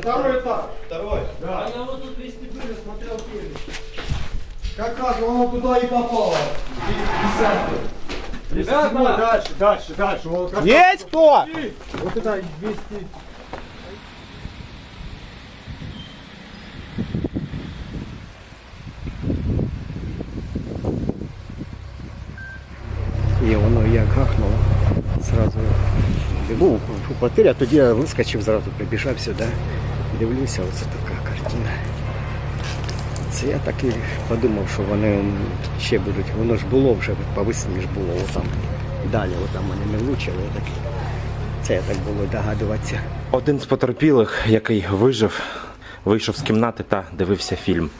Второй этаж. Второй. Да. Я вот тут вестибюль смотрел фильм. Как раз оно туда и попало. Десятый. Ребята! Дальше, дальше, дальше. Вот, как Есть кто? вот это 200. І воно як гахнуло. Зразу був у квартирі, а тоді я вискочив, зразу прибіжав сюди. Дивлюся, оце така картина. Це я так і подумав, що вони ще будуть. Воно ж було вже по весні ж було отам. Далі отам вони не влучили. Так. Це я так було догадуватися. Один з потерпілих, який вижив, вийшов з кімнати та дивився фільм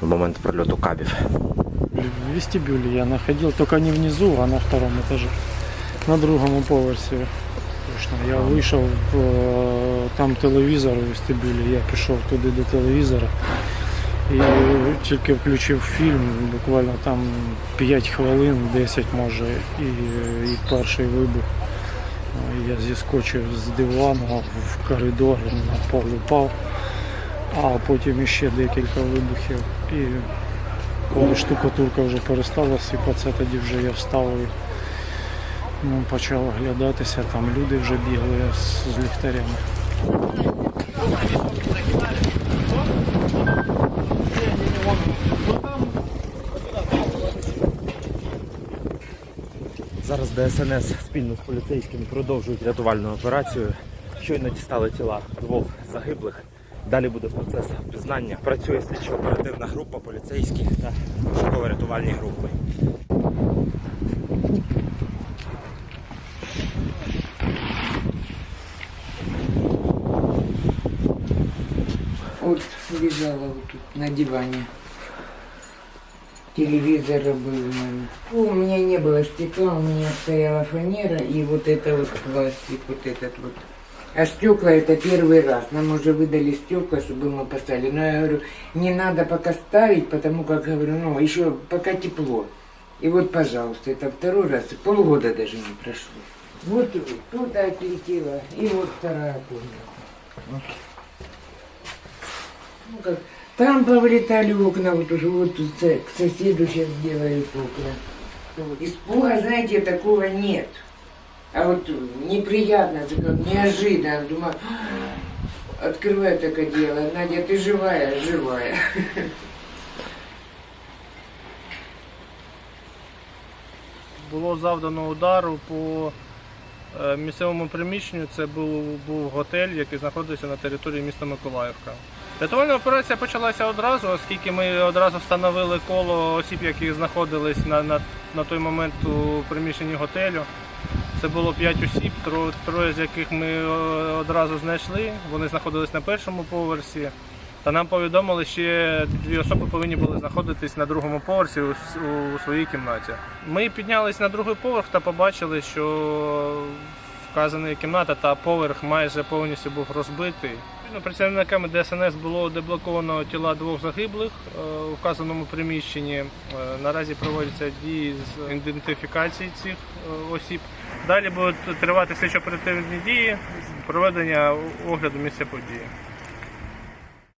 в момент прильоту кабів. В вестибюле я находил, только не внизу, а на втором этаже. На другому поверсі. Я вийшов, е, там телевізор у вестибюлі, я пішов туди до телевізора і тільки включив фільм, буквально там 5 хвилин, 10 може, і, і перший вибух. Е, Я зіскочив з дивану в коридор, на пол упав, а потім іще декілька вибухів. І коли штукатурка вже перестала сипатися, тоді вже я встав і ну, почав оглядатися, там люди вже бігли з, з ліхтарями. Зараз ДСНС спільно з поліцейськими продовжують рятувальну операцію. Щойно дістали тіла двох загиблих. Далі буде процес пізнання. Працює слідчо-оперативна група поліцейських та пошуково-рятувальні групи. Вот лежала вот тут на диване. Телевизор был у меня. У меня не было стекла, у меня стояла фанера и вот это вот пластик, вот этот вот. А стекла это первый раз. Нам уже выдали стекла, чтобы мы поставили. Но я говорю, не надо пока ставить, потому как, говорю, ну, еще пока тепло. И вот, пожалуйста, это второй раз, полгода даже не прошло. Вот туда отлетела, и вот вторая комната. Ну, как, там повылетали окна, вот уже вот тут со- к соседу сейчас делают окна. Вот. Испуга, знаете, такого нет. А вот неприятно, это как неожиданно. Думаю, открываю такое дело. Надя, ты живая? Живая. було завдано удару по е, місцевому приміщенню. Це був, був готель, який знаходився на території міста Миколаївка. Рятувальна операція почалася одразу, оскільки ми одразу встановили коло осіб, які знаходились на, на, на той момент у приміщенні готелю. Це було 5 осіб, тро- троє з яких ми е, одразу знайшли. Вони знаходились на першому поверсі. Та нам повідомили, ще дві особи повинні були знаходитись на другому поверсі у, у своїй кімнаті. Ми піднялись на другий поверх та побачили, що вказана кімната та поверх майже повністю був розбитий. Ну, Працівниками ДСНС було деблоковано тіла двох загиблих е, у вказаному приміщенні. Е, Наразі проводяться дії з ідентифікації цих е, осіб. Далі будуть тривати слідчо-оперативні дії проведення огляду місця події.